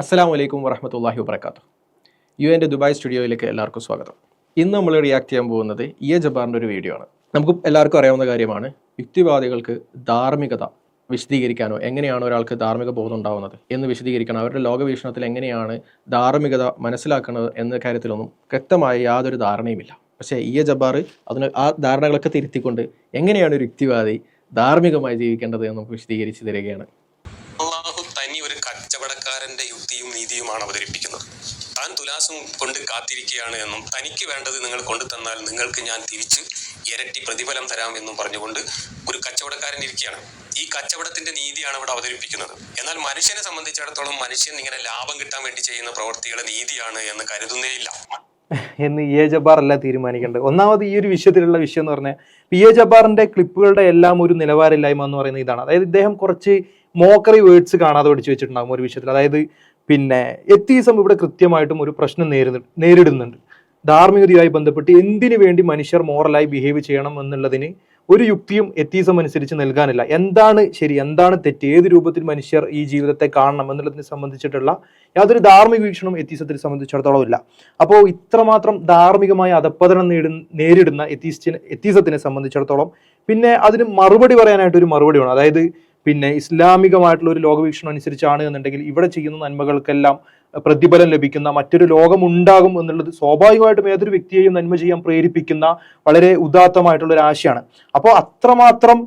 അസ്സാം വലൈക്കും വറഹമത്തല്ലാഹി വബർക്കാത്തു യു എന്റെ ദുബായ് സ്റ്റുഡിയോയിലേക്ക് എല്ലാവർക്കും സ്വാഗതം. ഇന്ന് നമ്മൾ റിയാക്ട് ചെയ്യാൻ പോകുന്നത് ഇ എ ജബാറിന്റെ ഒരു വീഡിയോ ആണ്. നമുക്ക് എല്ലാവർക്കും അറിയാവുന്ന കാര്യമാണ് യുക്തിവാദികൾക്ക് ധാർമ്മികത വിശദീകരിക്കാനോ എങ്ങനെയാണ് ഒരാൾക്ക് ധാർമ്മിക ബോധം ഉണ്ടാവുന്നത് എന്ന് വിശദീകരിക്കണം. അവരുടെ ലോകവീക്ഷണത്തിൽ എങ്ങനെയാണ് ധാർമ്മികത മനസ്സിലാക്കുന്നത് എന്ന കാര്യത്തിലൊന്നും കൃത്യമായ യാതൊരു ധാരണയുമില്ല. പക്ഷേ ഇ എ ജബാർ അതിന് ആ ധാരണകളൊക്കെ തിരുത്തിക്കൊണ്ട് എങ്ങനെയാണ് ഒരു യുക്തിവാദി ധാർമ്മികമായി ജീവിക്കേണ്ടത് എന്ന് നമുക്ക് വിശദീകരിച്ച് തരികയാണ് അള്ളാഹു തനി ഒരു കച്ചവടക്കാരന്റെ യുക്തിയും നീതിയുമാണ് അവതരിപ്പിക്കുന്നത് തുലാസം കൊണ്ട് കാത്തിരിക്കുകയാണ് എന്നും തനിക്ക് വേണ്ടത് നിങ്ങൾ കൊണ്ടു തന്നാൽ നിങ്ങൾക്ക് ഞാൻ തിരിച്ച് ഇരട്ടി പ്രതിഫലം തരാം എന്നും പറഞ്ഞുകൊണ്ട് ഒരു കച്ചവടക്കാരൻ ഇരിക്കുകയാണ്. ഈ കച്ചവടത്തിന്റെ നീതിയാണ് ഇവിടെ അവതരിപ്പിക്കുന്നത്. എന്നാൽ മനുഷ്യനെ സംബന്ധിച്ചിടത്തോളം മനുഷ്യൻ ഇങ്ങനെ ലാഭം കിട്ടാൻ വേണ്ടി ചെയ്യുന്ന പ്രവൃത്തികളെ നീതിയാണ് എന്ന് കരുതുന്നേയില്ല എന്ന് ഇ എ ജബ്ബാർ അല്ല തീരുമാനിക്കേണ്ടത്. ഒന്നാമത് ഈ ഒരു വിഷയത്തിലുള്ള വിഷയം എന്ന് പറഞ്ഞാൽ പി എ ജബ്ബാറിന്റെ ക്ലിപ്പുകളുടെ എല്ലാം ഒരു നിലവാരമില്ലായ്മ എന്ന് പറയുന്നത് ഇതാണ്. അതായത് ഇദ്ദേഹം കുറച്ച് മോക്കറി വേർഡ്സ് കാണാതെ പഠിച്ചു വെച്ചിട്ടുണ്ടാകും ഒരു വിഷയത്തിൽ. അതായത് പിന്നെ എത്തീസം ഇവിടെ കൃത്യമായിട്ടും ഒരു പ്രശ്നം നേരിട നേരിടുന്നുണ്ട്. ധാർമ്മികതയുമായി ബന്ധപ്പെട്ട് എന്തിനു വേണ്ടി മനുഷ്യർ മോറലായി ബിഹേവ് ചെയ്യണം എന്നുള്ളതിന് ഒരു യുക്തിയും എത്തീസം അനുസരിച്ച് നൽകാനില്ല. എന്താണ് ശരി എന്താണ് തെറ്റ് ഏത് രൂപത്തിൽ മനുഷ്യർ ഈ ജീവിതത്തെ കാണണം എന്നുള്ളതിനെ സംബന്ധിച്ചിട്ടുള്ള യാതൊരു ധാർമ്മിക വീക്ഷണവും എത്തീസത്തിനെ സംബന്ധിച്ചിടത്തോളം ഇല്ല. അപ്പോൾ ഇത്രമാത്രം ധാർമ്മികമായ അധപ്പതനം നേടി നേരിടുന്ന എത്തീസ്റ്റിനെ എത്തീസത്തിനെ സംബന്ധിച്ചിടത്തോളം പിന്നെ അതിന് മറുപടി പറയാനായിട്ട് ഒരു മറുപടി വേണം അതായത് പിന്നെ ഇസ്ലാമികമായിട്ടുള്ള ഒരു ലോകവീക്ഷണം അനുസരിച്ചാണ് എന്നുണ്ടെങ്കിൽ ഇവിടെ ചെയ്യുന്ന നന്മകൾക്കെല്ലാം പ്രതിഫലം ലഭിക്കുന്ന മറ്റൊരു ലോകം ഉണ്ടാകും എന്നുള്ളത് സ്വാഭാവികമായിട്ടും ഏതൊരു വ്യക്തിയെയും നന്മ ചെയ്യാൻ പ്രേരിപ്പിക്കുന്ന വളരെ ഉദാത്തമായിട്ടുള്ള ഒരു ആശയമാണ് അപ്പോൾ അത്രമാത്രം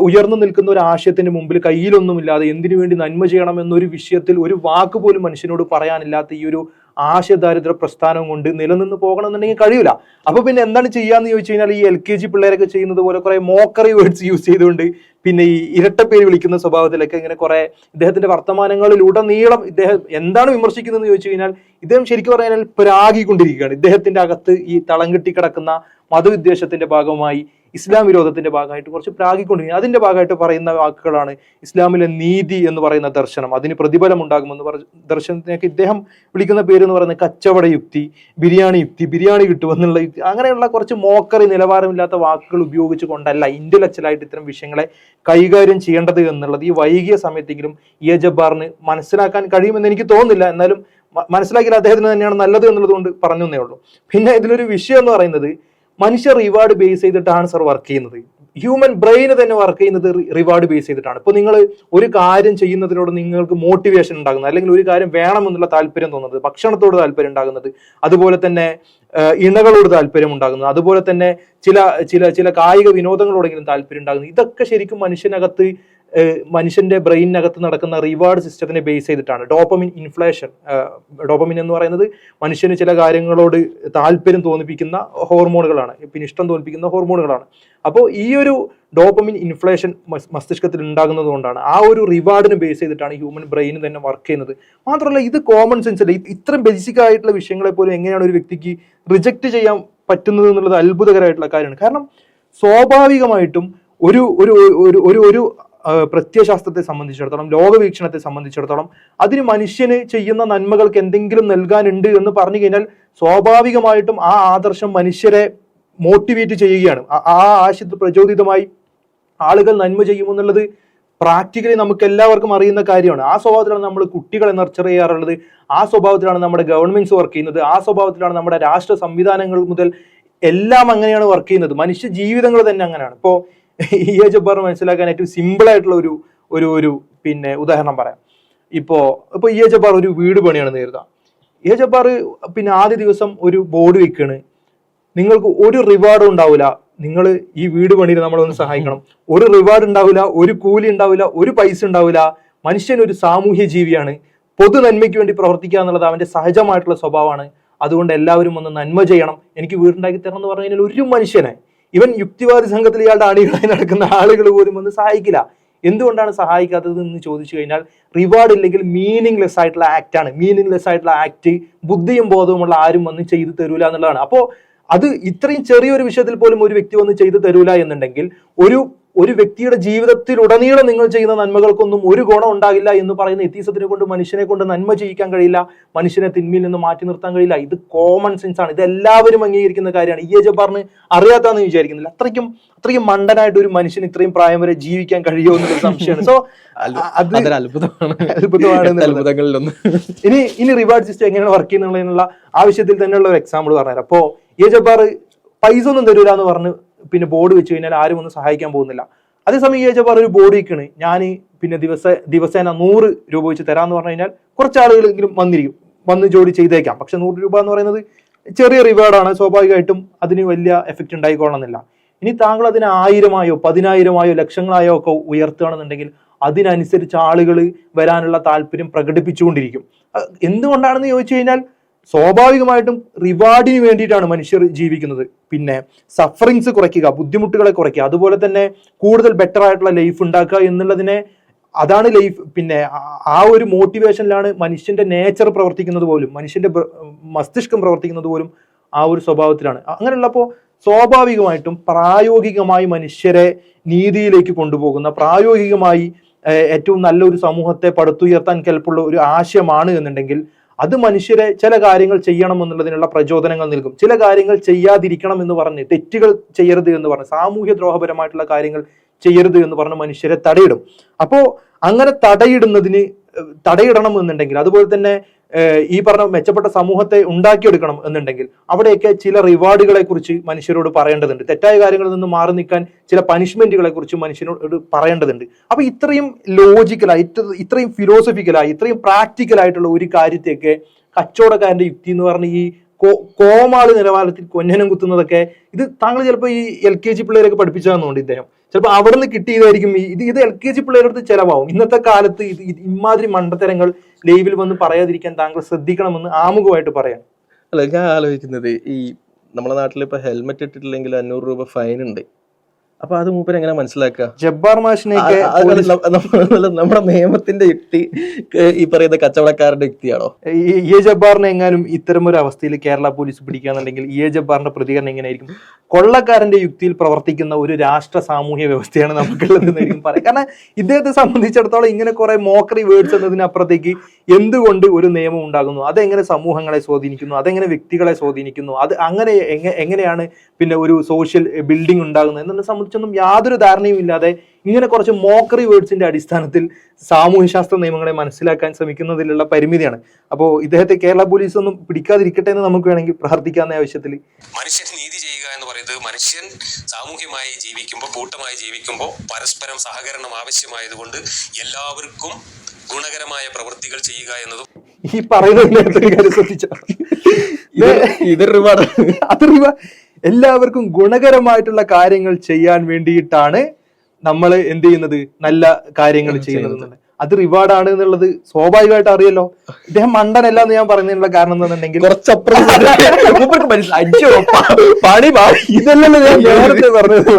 ഉയർന്നു നിൽക്കുന്ന ഒരു ആശയത്തിന് മുമ്പിൽ കയ്യിലൊന്നുമില്ലാതെ എന്തിനു വേണ്ടി നന്മ ചെയ്യണം എന്നൊരു വിഷയത്തിൽ ഒരു വാക്ക് പോലും മനുഷ്യനോട് പറയാനില്ലാത്ത ഈ ഒരു ആശയദാരിദ്ര്യ പ്രസ്ഥാനം കൊണ്ട് നിലനിന്ന് പോകണം എന്നുണ്ടെങ്കിൽ കഴിയില്ല അപ്പൊ പിന്നെ എന്താണ് ചെയ്യാന്ന് ചോദിച്ചു കഴിഞ്ഞാൽ ഈ എൽ കെ ജി പിള്ളേരൊക്കെ ചെയ്യുന്നത് പോലെ കുറെ മോക്കറി വേർഡ്സ് യൂസ് ചെയ്തുകൊണ്ട് പിന്നെ ഈ ഇരട്ട പേര് വിളിക്കുന്ന സ്വഭാവത്തിലൊക്കെ ഇങ്ങനെ കുറെ ഇദ്ദേഹത്തിന്റെ വർത്തമാനങ്ങളിലുടനീളം ഇദ്ദേഹം എന്താണ് വിമർശിക്കുന്നതെന്ന് ചോദിച്ചു കഴിഞ്ഞാൽ ഇദ്ദേഹം ശരിക്കും പറഞ്ഞാൽ പ്രാഗിക്കൊണ്ടിരിക്കുകയാണ്. ഇദ്ദേഹത്തിന്റെ അകത്ത് ഈ തളം കിടക്കുന്ന മതവിദ്വേഷത്തിന്റെ ഭാഗമായി ഇസ്ലാം വിരോധത്തിന്റെ ഭാഗമായിട്ട് കുറച്ച് പ്രാഗിക്കൊണ്ടിരിക്കുന്നത് അതിന്റെ ഭാഗമായിട്ട് പറയുന്ന വാക്കുകളാണ് ഇസ്ലാമിലെ നീതി എന്ന് പറയുന്ന ദർശനം. അതിന് പ്രതിഫലം ഉണ്ടാകുമെന്ന് പറ ദർശനത്തിനൊക്കെ ഇദ്ദേഹം വിളിക്കുന്ന പേര് എന്ന് പറയുന്നത് കച്ചവട യുക്തി ബിരിയാണി യുക്തി ബിരിയാണി കിട്ടുമെന്നുള്ള യുക്തി. അങ്ങനെയുള്ള കുറച്ച് മോക്കറി നിലവാരമില്ലാത്ത വാക്കുകൾ ഉപയോഗിച്ചു കൊണ്ടല്ല ഇന്റലക്ച്വലായിട്ട് ഇത്തരം വിഷയങ്ങളെ കൈകാര്യം ചെയ്യേണ്ടത് എന്നുള്ളത് ഈ വൈകിയ സമയത്തെങ്കിലും ഇ എ ജബ്ബാറിന് മനസ്സിലാക്കാൻ കഴിയുമെന്ന് എനിക്ക് തോന്നുന്നില്ല. എന്നാലും മനസ്സിലാക്കിയാൽ അദ്ദേഹത്തിന് തന്നെയാണ് നല്ലത് എന്നുള്ളത് കൊണ്ട് പറഞ്ഞു എന്നേ ഉള്ളൂ. പിന്നെ ഇതിലൊരു വിഷയം എന്ന് പറയുന്നത് മനുഷ്യർ റിവാർഡ് ബേസ് ചെയ്തിട്ടാണ് സർ വർക്ക് ചെയ്യുന്നത്. ഹ്യൂമൻ ബ്രെയിൻ തന്നെ വർക്ക് ചെയ്യുന്നത് റിവാർഡ് ബേസ് ചെയ്തിട്ടാണ്. ഇപ്പോൾ നിങ്ങൾ ഒരു കാര്യം ചെയ്യുന്നതിനോട് നിങ്ങൾക്ക് മോട്ടിവേഷൻ ഉണ്ടാകുന്നത് അല്ലെങ്കിൽ ഒരു കാര്യം വേണമെന്നുള്ള താല്പര്യം തോന്നുന്നത് ഭക്ഷണത്തോട് താല്പര്യം ഉണ്ടാകുന്നത് അതുപോലെ തന്നെ ഇണകളോട് താല്പര്യം ഉണ്ടാകുന്നത് അതുപോലെ തന്നെ ചില ചില ചില കായിക വിനോദങ്ങളോടെങ്കിലും താല്പര്യം ഉണ്ടാകുന്നത് ഇതൊക്കെ ശരിക്കും മനുഷ്യനകത്ത് മനുഷ്യന്റെ ബ്രെയിനകത്ത് നടക്കുന്ന റിവാർഡ് സിസ്റ്റത്തിനെ ബേസ് ചെയ്തിട്ടാണ്. ഡോപ്പമിൻ ഇൻഫ്ലേഷൻ ഡോപ്പമിൻ എന്ന് പറയുന്നത് മനുഷ്യന് ചില കാര്യങ്ങളോട് താല്പര്യം തോന്നിപ്പിക്കുന്ന ഹോർമോണുകളാണ്. പിന്നെ ഇഷ്ടം തോന്നിപ്പിക്കുന്ന ഹോർമോണുകളാണ്. അപ്പോൾ ഈ ഒരു ഡോപ്പമിൻ ഇൻഫ്ലേഷൻ മസ്തിഷ്കത്തിൽ ഉണ്ടാകുന്നത് കൊണ്ടാണ് ആ ഒരു റിവാർഡിന് ബേസ് ചെയ്തിട്ടാണ് ഹ്യൂമൻ ബ്രെയിൻ തന്നെ വർക്ക് ചെയ്യുന്നത്. മാത്രമല്ല ഇത് കോമൺ സെൻസ് അല്ല ഇത് ഇത്രയും ബേസിക് ആയിട്ടുള്ള വിഷയങ്ങളെ പോലും എങ്ങനെയാണ് ഒരു വ്യക്തിക്ക് റിജക്റ്റ് ചെയ്യാൻ പറ്റുന്നത് എന്നുള്ളത് അത്ഭുതകരമായിട്ടുള്ള കാര്യമാണ്. കാരണം സ്വാഭാവികമായിട്ടും ഒരു ഒരു ഒരു ഒരു പ്രത്യയശാസ്ത്രത്തെ സംബന്ധിച്ചിടത്തോളം ലോകവീക്ഷണത്തെ സംബന്ധിച്ചിടത്തോളം അതിന് മനുഷ്യന് ചെയ്യുന്ന നന്മകൾക്ക് എന്തെങ്കിലും നൽകാനുണ്ട് എന്ന് പറഞ്ഞു കഴിഞ്ഞാൽ സ്വാഭാവികമായിട്ടും ആ ആദർശം മനുഷ്യരെ മോട്ടിവേറ്റ് ചെയ്യുകയാണ്. ആ- ആ ആശയത്തിൽ പ്രചോദിതമായി ആളുകൾ നന്മ ചെയ്യുമെന്നുള്ളത് പ്രാക്ടിക്കലി നമുക്ക് എല്ലാവർക്കും അറിയുന്ന കാര്യമാണ്. ആ സ്വഭാവത്തിലാണ് നമ്മൾ കുട്ടികളെ നർച്ചർ ചെയ്യാറുള്ളത്. ആ സ്വഭാവത്തിലാണ് നമ്മുടെ ഗവൺമെന്റ്സ് വർക്ക് ചെയ്യുന്നത്. ആ സ്വഭാവത്തിലാണ് നമ്മുടെ രാഷ്ട്ര സംവിധാനങ്ങൾ മുതൽ എല്ലാം അങ്ങനെയാണ് വർക്ക് ചെയ്യുന്നത്. മനുഷ്യ ജീവിതങ്ങൾ തന്നെ അങ്ങനെയാണ്. ഇപ്പോൾ ഇ എ ജബ്ബാർ മനസ്സിലാക്കാൻ ഏറ്റവും സിമ്പിൾ ആയിട്ടുള്ള ഒരു ഒരു ഒരു പിന്നെ ഉദാഹരണം പറയാം. ഇപ്പോ ഇപ്പൊ ഇ എ ജബ്ബാർ ഒരു വീട് പണിയാണ് കരുതാം. ഇ എ ജബ്ബാർ പിന്നെ ആദ്യ ദിവസം ഒരു ബോർഡ് വെക്കുകയാണ് നിങ്ങൾക്ക് ഒരു റിവാർഡും ഉണ്ടാവില്ല. നിങ്ങൾ ഈ വീട് പണിയിൽ നമ്മളൊന്ന് സഹായിക്കണം. ഒരു റിവാർഡ് ഉണ്ടാവില്ല ഒരു കൂലി ഉണ്ടാവില്ല ഒരു പൈസ ഉണ്ടാവില്ല. മനുഷ്യൻ ഒരു സാമൂഹ്യ ജീവിയാണ്. പൊതു നന്മയ്ക്ക് വേണ്ടി പ്രവർത്തിക്കുക എന്നുള്ളത് അവന്റെ സഹജമായിട്ടുള്ള സ്വഭാവമാണ്. അതുകൊണ്ട് എല്ലാവരും ഒന്ന് നന്മ ചെയ്യണം. എനിക്ക് വീടുണ്ടാക്കി തരണം എന്ന് പറഞ്ഞു കഴിഞ്ഞാൽ ഒരു മനുഷ്യനെ ഇവൻ യുക്തിവാദി സംഘത്തിൽ ഇയാളുടെ അണികളായി നടക്കുന്ന ആളുകൾ പോലും ഒന്ന് സഹായിക്കില്ല. എന്തുകൊണ്ടാണ് സഹായിക്കാത്തത് എന്ന് ചോദിച്ചു കഴിഞ്ഞാൽ റിവാർഡ് ഇല്ലെങ്കിൽ മീനിങ് ലെസ് ആയിട്ടുള്ള ആക്ട് ആണ്. മീനിങ് ലെസ് ആയിട്ടുള്ള ആക്ട് ബുദ്ധിയും ബോധവുമുള്ള ആരും വന്ന് ചെയ്തു തരൂല എന്നുള്ളതാണ്. അപ്പോൾ അത് ഇത്രയും ചെറിയൊരു വിഷയത്തിൽ പോലും ഒരു വ്യക്തി വന്ന് ചെയ്തു തരൂല എന്നുണ്ടെങ്കിൽ ഒരു ഒരു വ്യക്തിയുടെ ജീവിതത്തിലുടനീളം നിങ്ങൾ ചെയ്യുന്ന നന്മകൾക്കൊന്നും ഒരു ഗുണം ഉണ്ടാകില്ല എന്ന് പറയുന്ന എത്തീസത്തിനെ കൊണ്ട് മനുഷ്യനെ കൊണ്ട് നന്മ ചെയ്യിക്കാൻ കഴിയില്ല. മനുഷ്യനെ തിന്മയിൽ നിന്ന് മാറ്റി നിർത്താൻ കഴിയില്ല. ഇത് കോമൺ സെൻസ് ആണ്. ഇത് എല്ലാവരും അംഗീകരിക്കുന്ന കാര്യമാണ്. ഈ എ. ജബ്ബാറിന് അറിയാത്തതെന്ന് വിചാരിക്കുന്നില്ല. അത്രയ്ക്കും അത്രയും മണ്ടനായിട്ട് ഒരു മനുഷ്യന് ഇത്രയും പ്രായം വരെ ജീവിക്കാൻ കഴിയുമോ എന്നൊരു സംശയമാണ്. സോ അത് അത്ഭുതമാണ്. ഇനി ഇനി റിവാർഡ് സിസ്റ്റം എങ്ങനെയാണ് വർക്ക് ചെയ്യുന്നതിനുള്ള ആവശ്യത്തിൽ തന്നെയുള്ള ഒരു എക്സാമ്പിൾ പറഞ്ഞുതരാം. അപ്പോ എ. ജബ്ബാർ പൈസ ഒന്നും തരൂല എന്ന് പറഞ്ഞ് പിന്നെ ബോർഡ് വെച്ച് കഴിഞ്ഞാൽ ആരും ഒന്നും സഹായിക്കാൻ പോകുന്നില്ല. അതേസമയം ഈ ചോദിച്ചാൽ ഒരു ബോർഡ് വയ്ക്കണ് ഞാൻ പിന്നെ ദിവസ ദിവസേന നൂറ് രൂപ വെച്ച് തരാമെന്ന് പറഞ്ഞു കഴിഞ്ഞാൽ കുറച്ച് ആളുകളെങ്കിലും വന്നിരിക്കും. വന്ന് ജോലി ചെയ്തേക്കാം. പക്ഷെ നൂറ് രൂപ എന്ന് പറയുന്നത് ചെറിയ റിവാർഡാണ് സ്വാഭാവികമായിട്ടും അതിന് വലിയ എഫക്റ്റ് ഉണ്ടായിക്കൊള്ളണമെന്നില്ല. ഇനി താങ്കൾ അതിന് ആയിരമായോ പതിനായിരമായോ ലക്ഷങ്ങളായോ ഒക്കെ ഉയർത്തുകയാണെന്നുണ്ടെങ്കിൽ അതിനനുസരിച്ച് ആളുകൾ വരാനുള്ള താല്പര്യം പ്രകടിപ്പിച്ചുകൊണ്ടിരിക്കും. എന്തുകൊണ്ടാണെന്ന് ചോദിച്ചു കഴിഞ്ഞാൽ സ്വാഭാവികമായിട്ടും റിവാർഡിന് വേണ്ടിയിട്ടാണ് മനുഷ്യർ ജീവിക്കുന്നത്. പിന്നെ സഫറിങ്സ് കുറയ്ക്കുക ബുദ്ധിമുട്ടുകളെ കുറയ്ക്കുക അതുപോലെ തന്നെ കൂടുതൽ ബെറ്റർ ആയിട്ടുള്ള ലൈഫ് ഉണ്ടാക്കുക എന്നുള്ളതിനെ അതാണ് ലൈഫ് പിന്നെ ആ- ഒരു മോട്ടിവേഷനിലാണ് മനുഷ്യന്റെ നേച്ചർ പ്രവർത്തിക്കുന്നത് പോലും മനുഷ്യന്റെ മസ്തിഷ്കം പ്രവർത്തിക്കുന്നത് പോലും ആ ഒരു സ്വഭാവത്തിലാണ്. അങ്ങനെയുള്ളപ്പോൾ സ്വാഭാവികമായിട്ടും പ്രായോഗികമായി മനുഷ്യരെ നീതിയിലേക്ക് കൊണ്ടുപോകുന്ന പ്രായോഗികമായി ഏറ്റവും നല്ലൊരു സമൂഹത്തെ പടുത്തുയർത്താൻ കെൽപ്പുള്ള ഒരു ആശയമാണ് എന്നുണ്ടെങ്കിൽ അത് മനുഷ്യരെ ചില കാര്യങ്ങൾ ചെയ്യണം എന്നുള്ളതിനുള്ള പ്രചോദനങ്ങൾ നൽകും. ചില കാര്യങ്ങൾ ചെയ്യാതിരിക്കണം എന്ന് പറഞ്ഞ് തെറ്റുകൾ ചെയ്യരുത് എന്ന് പറഞ്ഞ് സാമൂഹ്യ ദ്രോഹപരമായിട്ടുള്ള കാര്യങ്ങൾ ചെയ്യരുത് എന്ന് പറഞ്ഞ് മനുഷ്യരെ തടയിടും. അപ്പോ അങ്ങനെ തടയിടുന്നതിന് തടയിടണം എന്നുണ്ടെങ്കിൽ അതുപോലെ തന്നെ ഈ പറഞ്ഞ മെച്ചപ്പെട്ട സമൂഹത്തെ ഉണ്ടാക്കിയെടുക്കണം എന്നുണ്ടെങ്കിൽ അവിടെയൊക്കെ ചില റിവാർഡുകളെ കുറിച്ച് മനുഷ്യരോട് പറയേണ്ടതുണ്ട്. തെറ്റായ കാര്യങ്ങളിൽ നിന്ന് മാറി നിൽക്കാൻ ചില പനിഷ്മെന്റുകളെ കുറിച്ച് മനുഷ്യനോട് പറയേണ്ടതുണ്ട്. അപ്പൊ ഇത്രയും ലോജിക്കലായി ഇത്രയും ഫിലോസഫിക്കലായി ഇത്രയും പ്രാക്ടിക്കലായിട്ടുള്ള ഒരു കാര്യത്തെയൊക്കെ കച്ചവടക്കാരന്റെ യുക്തി എന്ന് പറഞ്ഞ ഈ കോമാളി നിലവാരത്തിൽ കൊഞ്ഞനം കുത്തുന്നതൊക്കെ ഇത് താങ്കൾ ചിലപ്പോൾ ഈ എൽ കെ ജി പിള്ളേരൊക്കെ പഠിപ്പിച്ചതെന്നുണ്ട് ഇദ്ദേഹം. ചിലപ്പോൾ അവിടെ നിന്ന് കിട്ടിയതായിരിക്കും ഇത് ഇത് എൽ കെ ജി പിള്ളേരുടെ അടുത്ത് ചിലവാകും. ഇന്നത്തെ കാലത്ത് ഇത് ഇമാതിരി മണ്ടത്തരങ്ങൾ ലൈവിൽ വന്ന് പറയാതിരിക്കാൻ താങ്കൾ ശ്രദ്ധിക്കണമെന്ന് ആമുഖമായിട്ട് പറയാം. അല്ല ഞാൻ ആലോചിക്കുന്നത് ഈ നമ്മുടെ നാട്ടിൽ ഇപ്പൊ ഹെൽമെറ്റ് ഇട്ടിട്ടില്ലെങ്കിൽ അഞ്ഞൂറ് രൂപ ഫൈൻ ഉണ്ട്. അപ്പൊ അത് മൂപ്പര് എങ്ങനെ മനസ്സിലാക്കുക? ജബ്ബാർ അത് നമ്മുടെ നിയമത്തിന്റെ യുക്തി ഈ പറയുന്ന കച്ചവടക്കാരുടെ യുക്തിയാണോ? എ ജബ്ബാറിനെ എങ്ങാനും ഇത്തരം ഒരു അവസ്ഥയിൽ കേരള പോലീസ് പിടിക്കുകയാണെന്നുണ്ടെങ്കിൽ ഇ എ ജബ്ബാറിന്റെ പ്രതികരണം എങ്ങനെയായിരിക്കും? കൊള്ളക്കാരന്റെ യുക്തിയിൽ പ്രവർത്തിക്കുന്ന ഒരു രാഷ്ട്ര സാമൂഹ്യ വ്യവസ്ഥയാണ് നമുക്കുള്ളതെന്നായിരിക്കും പറയാം. കാരണം ഇദ്ദേഹത്തെ സംബന്ധിച്ചിടത്തോളം ഇങ്ങനെ കുറെ മോക്കറി വേർഡ്സ് എന്നതിനപ്പുറത്തേക്ക് എന്തുകൊണ്ട് ഒരു നിയമം ഉണ്ടാകുന്നു? അതെങ്ങനെ സമൂഹങ്ങളെ സ്വാധീനിക്കുന്നു? അതെങ്ങനെ വ്യക്തികളെ സ്വാധീനിക്കുന്നു? അത് അങ്ങനെ എങ്ങനെയാണ് പിന്നെ ഒരു സോഷ്യൽ ബിൽഡിംഗ് ഉണ്ടാകുന്നത്? എന്നതിനെ സംബന്ധിച്ചൊന്നും യാതൊരു ധാരണയും ഇല്ലാതെ ഇങ്ങനെ കുറച്ച് മോക്കറി വേർഡ്സിന്റെ അടിസ്ഥാനത്തിൽ സാമൂഹ്യശാസ്ത്ര നിയമങ്ങളെ മനസ്സിലാക്കാൻ ശ്രമിക്കുന്നതിലുള്ള പരിമിതിയാണ്. അപ്പോൾ ഇദ്ദേഹത്തെ കേരള പോലീസ് ഒന്നും പിടിക്കാതിരിക്കട്ടെ എന്ന് നമുക്ക് വേണമെങ്കിൽ പ്രാർത്ഥിക്കാവുന്ന ആവശ്യത്തിൽ. മനുഷ്യൻ നീതി ചെയ്യുക എന്ന് പറയുന്നത് മനുഷ്യൻ സാമൂഹ്യമായി ജീവിക്കുമ്പോൾ കൂട്ടമായി ജീവിക്കുമ്പോൾ പരസ്പരം സഹകരണം ആവശ്യമായതുകൊണ്ട് എല്ലാവർക്കും ഗുണകരമായ പ്രവൃത്തികൾ ചെയ്യുക എന്നതും ഈ പറയുന്നത് ശ്രദ്ധിച്ചു? ഇത് റിവാർഡ്. അതറിയുക എല്ലാവർക്കും ഗുണകരമായിട്ടുള്ള കാര്യങ്ങൾ ചെയ്യാൻ വേണ്ടിയിട്ടാണ് നമ്മൾ എന്ത് ചെയ്യുന്നത്? നല്ല കാര്യങ്ങൾ ചെയ്യുന്നത്. അത് റിവാർഡാണ് എന്നുള്ളത് സ്വാഭാവികമായിട്ട് അറിയല്ലോ. ഇദ്ദേഹം മണ്ടനല്ല എന്ന് ഞാൻ പറയുന്നതിനുള്ള കാരണം മാറി ഇതല്ലല്ലോ ഞാൻ നേരത്തെ പറഞ്ഞത്.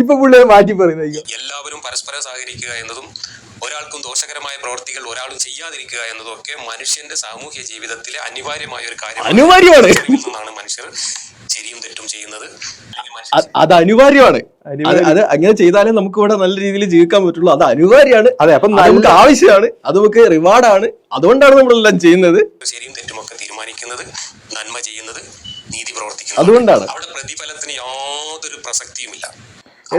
ഇപ്പൊ പുള്ളി മാറ്റി പറയുന്നത്. എല്ലാവരും പരസ്പരം സഹകരിക്കുക എന്നതും ഒരാൾക്കും ദോഷകരമായ പ്രവൃത്തികൾ ഒരാളും ചെയ്യാതിരിക്കുക എന്നതൊക്കെ ഒക്കെ മനുഷ്യന്റെ സാമൂഹ്യ ജീവിതത്തിലെ അനിവാര്യമായ ഒരു കാര്യം അനിവാര്യമാണ്. മനുഷ്യർ ശരിയും തെറ്റും ചെയ്യുന്നത് അത് അനിവാര്യമാണ്. അത് അത് അങ്ങനെ ചെയ്താലേ നമുക്ക് ഇവിടെ നല്ല രീതിയിൽ ജീവിക്കാൻ പറ്റുള്ളൂ. അത് അനിവാര്യമാണ്. അതെ അപ്പൊ നമുക്ക് ആവശ്യമാണ്. അത് നമുക്ക് റിവാർഡാണ്. അതുകൊണ്ടാണ് നമ്മളെല്ലാം ചെയ്യുന്നത്. ശരിയും തെറ്റും ഒക്കെ തീരുമാനിക്കുന്നത് നന്മ ചെയ്യുന്നത് നീതി പ്രവർത്തിക്കുന്നത്. അതുകൊണ്ടാണ്. അവിടെ പ്രതിഫലത്തിന് യാതൊരു പ്രസക്തിയുമില്ല.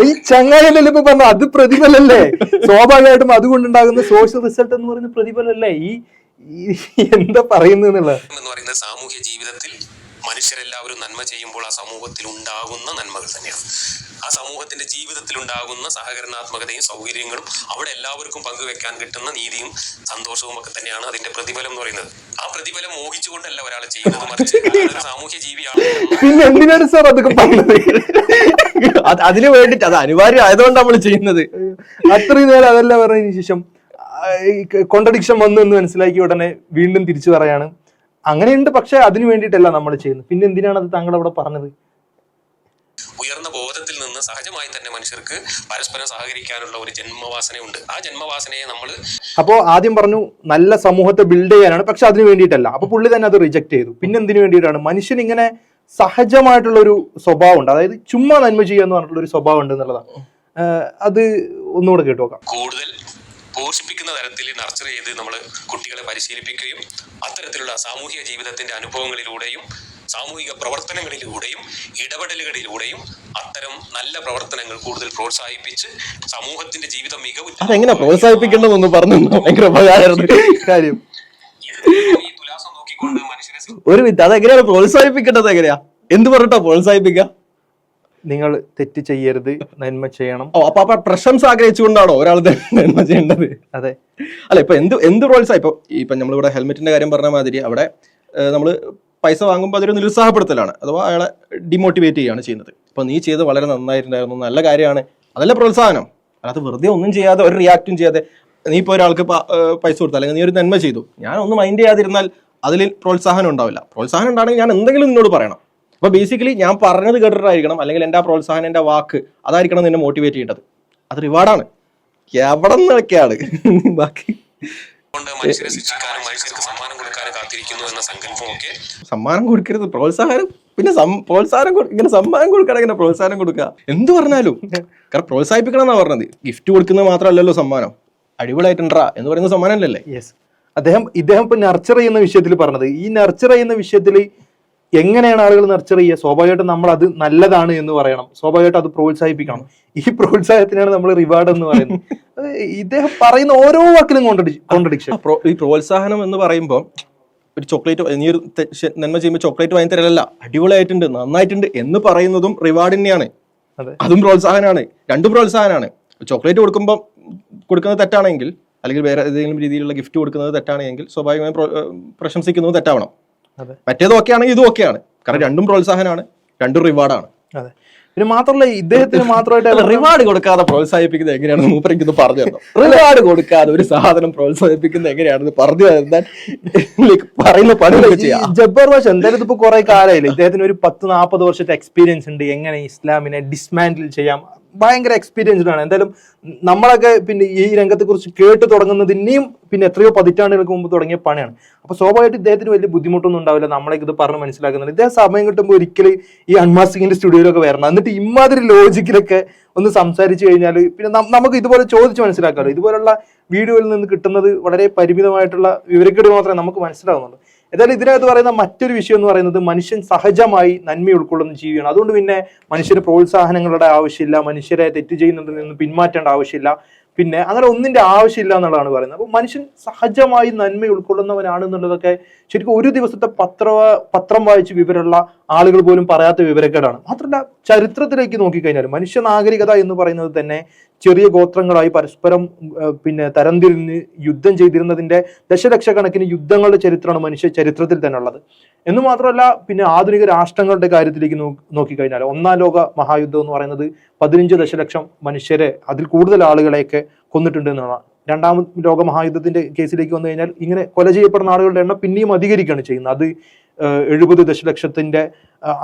ഈ ചങ്ങായല്ലേ ഇപ്പൊ പറഞ്ഞു അത് പ്രതിഫലല്ലേ? സ്വാഭാവികമായിട്ടും അതുകൊണ്ടുണ്ടാകുന്ന സോഷ്യൽ റിസൾട്ട് എന്ന് പറയുന്ന പ്രതിഫലല്ലേ? ഈ ഈ എന്താ പറയുന്നത് എന്നുള്ളത്? സാമൂഹ്യ ജീവിതത്തിൽ മനുഷ്യരെല്ലാവരും നന്മ ചെയ്യുമ്പോൾ ആ സമൂഹത്തിൽ ഉണ്ടാകുന്ന നന്മകൾ തന്നെയാണ്. ആ സമൂഹത്തിന്റെ ജീവിതത്തിൽ ഉണ്ടാകുന്ന സഹകരണാത്മകതയും സൗകര്യങ്ങളും അവിടെ എല്ലാവർക്കും പങ്കുവെക്കാൻ കിട്ടുന്ന നീതിയും സന്തോഷവും ഒക്കെ തന്നെയാണ് അതിന്റെ പ്രതിഫലം എന്ന് പറയുന്നത്. ആ പ്രതിഫലം മോഹിച്ചുകൊണ്ടല്ല ഒരാൾ ചെയ്യുന്നത് മറിച്ച് സാമൂഹ്യ ജീവിയാണ്. പിന്നെ അതൊക്കെ അതിന് വേണ്ടിട്ട് അത് അനിവാര്യം ആയതുകൊണ്ടാണ് നമ്മൾ ചെയ്യുന്നത്. അത്രയും നേരം അതല്ല പറഞ്ഞതിന് ശേഷം കോൺട്രഡിക്ഷൻ വന്നു എന്ന് മനസ്സിലാക്കി ഉടനെ വീണ്ടും തിരിച്ചു പറയാണ്. അങ്ങനെയുണ്ട് പക്ഷെ അതിന് വേണ്ടിയിട്ടല്ല നമ്മൾ ചെയ്യുന്നത്. പിന്നെ എന്തിനാണ് അത് താങ്കൾ അവിടെ പറഞ്ഞത്? ഉയർന്ന ബോധത്തിൽ നിന്ന് സഹജമായി തന്നെ മനുഷ്യർക്ക് പരസ്പരം സഹകരിക്കാനുള്ള ഒരു ജന്മവാസനയുണ്ട്. ആ ജന്മവാസനയെ നമ്മൾ അപ്പോൾ ആദ്യം പറഞ്ഞു നല്ല സമൂഹത്തെ ബിൽഡ് ചെയ്യാനാണ് പക്ഷെ അതിന് വേണ്ടിയിട്ടല്ല. അപ്പൊ പുള്ളി തന്നെ അത് റിജക്ട് ചെയ്തു. പിന്നെ എന്തിനു വേണ്ടിയിട്ടാണ്? മനുഷ്യൻ ഇങ്ങനെ സഹജമായിട്ടുള്ള ഒരു സ്വഭാവം ഉണ്ട് അതായത് ചുമ്മാ നന്മ ചെയ്യുക എന്ന് പറഞ്ഞിട്ടുള്ള ഒരു സ്വഭാവം ഉണ്ട് എന്നുള്ളതാണ് അത് ഒന്നുകൂടെ കേട്ടു നോക്കാം. കൂടുതൽ പോഷിപ്പിക്കുന്ന തരത്തിൽ നർച്ചർ ചെയ്ത് നമ്മൾ കുട്ടികളെ പരിശീലിപ്പിക്കുകയും അത്തരത്തിലുള്ള സാമൂഹിക ജീവിതത്തിന്റെ അനുഭവങ്ങളിലൂടെയും സാമൂഹിക പ്രവർത്തനങ്ങളിലൂടെയും ഇടപെടലുകളിലൂടെയും അത്തരം നല്ല പ്രവർത്തനങ്ങൾ കൂടുതൽ പ്രോത്സാഹിപ്പിച്ച് സമൂഹത്തിന്റെ ജീവിതം മികവ് അതെങ്ങനെ പ്രോത്സാഹിപ്പിക്കേണ്ടതെന്ന് പറഞ്ഞു ഭയങ്കര കാര്യം. ഈ തുലാസം നോക്കിക്കൊണ്ട് മനുഷ്യരെ ഒരു മിനിറ്റ് അതെങ്ങനെയാണ് പ്രോത്സാഹിപ്പിക്കേണ്ടത് എങ്ങനെയാ? എന്ത് പറഞ്ഞിട്ടാ പ്രോത്സാഹിപ്പിക്കുക? നിങ്ങൾ തെറ്റ് ചെയ്യരുത് നന്മ ചെയ്യണം. ഓ അപ്പൊ അപ്പൊ പ്രശംസ ആഗ്രഹിച്ചുകൊണ്ടാണോ ഒരാൾ നന്മ ചെയ്യേണ്ടത്? അതെ. അല്ല ഇപ്പൊ എന്ത് എന്ത് പ്രോത്സാഹം ഇപ്പൊ ഇപ്പൊ നമ്മളിവിടെ ഹെൽമെറ്റിന്റെ കാര്യം പറഞ്ഞ മാതിരി അവിടെ നമ്മൾ പൈസ വാങ്ങുമ്പോൾ അതൊരു നിരുത്സാഹപ്പെടുത്തലാണ്. അഥവാ അയാളെ ഡിമോട്ടിവേറ്റ് ചെയ്യുകയാണ് ചെയ്യുന്നത്. ഇപ്പൊ നീ ചെയ്ത് വളരെ നന്നായിട്ടുണ്ടായിരുന്നു നല്ല കാര്യമാണ് അതല്ല പ്രോത്സാഹനം. അല്ലാതെ വെറുതെ ഒന്നും ചെയ്യാതെ ഒരു റിയാക്റ്റും ചെയ്യാതെ നീ ഇപ്പോൾ ഒരാൾക്ക് പൈസ കൊടുത്തു അല്ലെങ്കിൽ നീ ഒരു നന്മ ചെയ്തു. ഞാൻ ഒന്നും മൈൻഡ് ചെയ്യാതിരുന്നാൽ അതിൽ പ്രോത്സാഹനം ഉണ്ടാവില്ല. പ്രോത്സാഹനം ഉണ്ടാണെങ്കിൽ ഞാൻ എന്തെങ്കിലും നിന്നോട് പറയണം. അപ്പൊ ബേസിക്കലി ഞാൻ പറഞ്ഞത് കേട്ടിട്ടായിരിക്കണം അല്ലെങ്കിൽ എന്റെ ആ പ്രോത്സാഹനം എന്റെ വാക്ക് അതായിരിക്കണം നിന്നെ മോട്ടിവേറ്റ് ചെയ്യേണ്ടത്. അത് റിവാർഡാണ് എവിടെ നിന്നൊക്കെയാണ്? ബാക്കി സമ്മാനം കൊടുക്കരുത്. പ്രോത്സാഹനം പിന്നെ പ്രോത്സാഹനം ഇങ്ങനെ സമ്മാനം കൊടുക്കണം ഇങ്ങനെ പ്രോത്സാഹനം കൊടുക്കുക. എന്ത് പറഞ്ഞാലും. കാരണം പ്രോത്സാഹിപ്പിക്കണം എന്നാ പറഞ്ഞത്. ഗിഫ്റ്റ് കൊടുക്കുന്നത് മാത്രമല്ലല്ലോ സമ്മാനം. അടിപൊളിയായിട്ടുണ്ടാ എന്ന് പറയുന്ന യെസ് അദ്ദേഹം ഇദ്ദേഹം ഇപ്പൊ നർച്ചർ ചെയ്യുന്ന വിഷയത്തിൽ പറഞ്ഞത്. ഈ നർച്ചർ ചെയ്യുന്ന വിഷയത്തിൽ എങ്ങനെയാണ് ആളുകൾ നർച്ചർ ചെയ്യുക? സ്വാഭാവികമായിട്ടും നമ്മൾ അത് നല്ലതാണ് എന്ന് പറയണം. സ്വാഭാവികമായിട്ടും അത് പ്രോത്സാഹിപ്പിക്കണം. ഈ പ്രോത്സാഹനത്തിനാണ് നമ്മൾ റിവാർഡ് എന്ന് പറയുന്നത്. ഇദ്ദേഹം പറയുന്ന ഓരോ വാക്കിലും കോൺട്രഡിക്ഷൻ ഈ പ്രോത്സാഹനം എന്ന് പറയുമ്പോൾ ഒരു ചോക്ലേറ്റ് നീ ഒരു നന്മ ചെയ്യുമ്പോൾ ചോക്ലേറ്റ് വാങ്ങി തരലല്ല. അടിപൊളിയായിട്ടുണ്ട് നന്നായിട്ടുണ്ട് എന്ന് പറയുന്നതും റിവാർഡ് തന്നെയാണ്. അതും. പ്രോത്സാഹനമാണ് രണ്ടും പ്രോത്സാഹനമാണ് ചോക്ലേറ്റ് കൊടുക്കുമ്പോൾ കൊടുക്കുന്നത് തെറ്റാണെങ്കിൽ അല്ലെങ്കിൽ വേറെ ഏതെങ്കിലും രീതിയിലുള്ള ഗിഫ്റ്റ് കൊടുക്കുന്നത് തെറ്റാണെങ്കിൽ സ്വാഭാവികമായും പ്രോ- പ്രശംസിക്കുന്നത് തെറ്റാവണം. മറ്റേത് ഓക്കെ ആണെങ്കിൽ ഇതും ഓക്കെയാണ് കാരണം രണ്ടും പ്രോത്സാഹനമാണ് രണ്ടും റിവാർഡാണ് അതെ. പിന്നെ മാത്രമല്ല ഇദ്ദേഹത്തിന് മാത്രമായിട്ട് റിവാർഡ് കൊടുക്കാതെ പ്രോത്സാഹിപ്പിക്കുന്നത് എങ്ങനെയാണെന്ന് മൂപ്പർ ഇത് പറഞ്ഞു തരണം. റിവാർഡ് കൊടുക്കാതെ ഒരു സാധനം പ്രോത്സാഹിപ്പിക്കുന്നത് എങ്ങനെയാണെന്ന് പറഞ്ഞു തന്നാൽ പറയുന്ന പണികളൊക്കെ ചെയ്യാം. ജബ്ബാർ ഭാഷ എന്തായാലും ഇതിപ്പോ കുറെ കാലമായില്ലേ? ഇദ്ദേഹത്തിന് ഒരു പത്ത് നാൽപ്പത് വർഷത്തെ എക്സ്പീരിയൻസ് ഉണ്ട്. എങ്ങനെ ഇസ്ലാമിനെ ഡിസ്മാൻഡിൽ ചെയ്യാം? ഭയങ്കര എക്സ്പീരിയൻസ്ഡ് ആണ് എന്തായാലും നമ്മളൊക്കെ പിന്നെ ഈ രംഗത്തെ കുറിച്ച് കേട്ട് തുടങ്ങുന്നത് ഇനിയും പിന്നെ എത്രയോ പതിറ്റാണ്ടുകൾക്ക് മുമ്പ് തുടങ്ങിയ പണിയാണ്. അപ്പൊ സ്വാഭാവികമായിട്ട് ഇദ്ദേഹത്തിന് വലിയ ബുദ്ധിമുട്ടൊന്നും ഉണ്ടാവില്ല. നമ്മളെ ഇത് പറഞ്ഞ് മനസ്സിലാക്കുന്നുണ്ട്. ഇദ്ദേഹം സമയം കിട്ടുമ്പോൾ ഒരിക്കലും ഈ അൺമാസിങ്ങിന്റെ സ്റ്റുഡിയോയിലൊക്കെ വരണം. എന്നിട്ട് ഇമാതിരി ലോജിക്കിലൊക്കെ ഒന്ന് സംസാരിച്ചു കഴിഞ്ഞാൽ പിന്നെ നമുക്ക് ഇതുപോലെ ചോദിച്ച് മനസ്സിലാക്കാമല്ലോ ഇതുപോലുള്ള വീഡിയോയിൽ നിന്ന് കിട്ടുന്നത് വളരെ പരിമിതമായിട്ടുള്ള വിവരക്കേട് മാത്രമേ നമുക്ക് മനസ്സിലാവുന്നുള്ളൂ. ഏതായാലും ഇതിനകത്ത് പറയുന്ന മറ്റൊരു വിഷയം എന്ന് പറയുന്നത് മനുഷ്യൻ സഹജമായി നന്മ ഉൾക്കൊള്ളുന്ന ജീവിയാണ്. അതുകൊണ്ട് പിന്നെ മനുഷ്യന് പ്രോത്സാഹനങ്ങളുടെ ആവശ്യമില്ല മനുഷ്യരെ തെറ്റ് ചെയ്യുന്നതിൽ നിന്ന് പിന്മാറ്റേണ്ട ആവശ്യമില്ല. പിന്നെ അങ്ങനെ ഒന്നിന്റെ ആവശ്യമില്ല എന്നുള്ളതാണ് പറയുന്നത്. അപ്പോൾ മനുഷ്യൻ സഹജമായി നന്മ ഉൾക്കൊള്ളുന്നവനാണ് എന്നുള്ളതൊക്കെ ശരിക്കും ഒരു ദിവസത്തെ പത്ര പത്രം വായിച്ച് വിവരമുള്ള ആളുകൾ പോലും പറയാത്ത വിവരക്കേടാണ്. മാത്രമല്ല ചരിത്രത്തിലേക്ക് നോക്കിക്കഴിഞ്ഞാൽ മനുഷ്യ നാഗരികത എന്ന് പറയുന്നത് തന്നെ ചെറിയ ഗോത്രങ്ങളായി പരസ്പരം പിന്നെ തരംതിരിഞ്ഞ് യുദ്ധം ചെയ്തിരുന്നതിന്റെ ദശലക്ഷക്കണക്കിന് യുദ്ധങ്ങളുടെ ചരിത്രമാണ് മനുഷ്യ ചരിത്രത്തിൽ തന്നെ ഉള്ളത്. എന്ന് മാത്രമല്ല പിന്നെ ആധുനിക രാഷ്ട്രങ്ങളുടെ കാര്യത്തിലേക്ക് നോക്കിക്കഴിഞ്ഞാൽ ഒന്നാം ലോക മഹായുദ്ധം എന്ന് പറയുന്നത് പതിനഞ്ച് ദശലക്ഷം മനുഷ്യരെ അതിൽ കൂടുതൽ ആളുകളെയൊക്കെ കൊന്നിട്ടുണ്ട് എന്നാണ്. രണ്ടാം ലോക മഹായുദ്ധത്തിന്റെ കേസിലേക്ക് വന്നു കഴിഞ്ഞാൽ ഇങ്ങനെ കൊല ചെയ്യപ്പെടുന്ന ആളുകളുടെ എണ്ണം പിന്നെയും അധികരിക്കുകയാണ് ചെയ്യുന്നത്. അത് എഴുപത് ദശലക്ഷത്തിന്റെ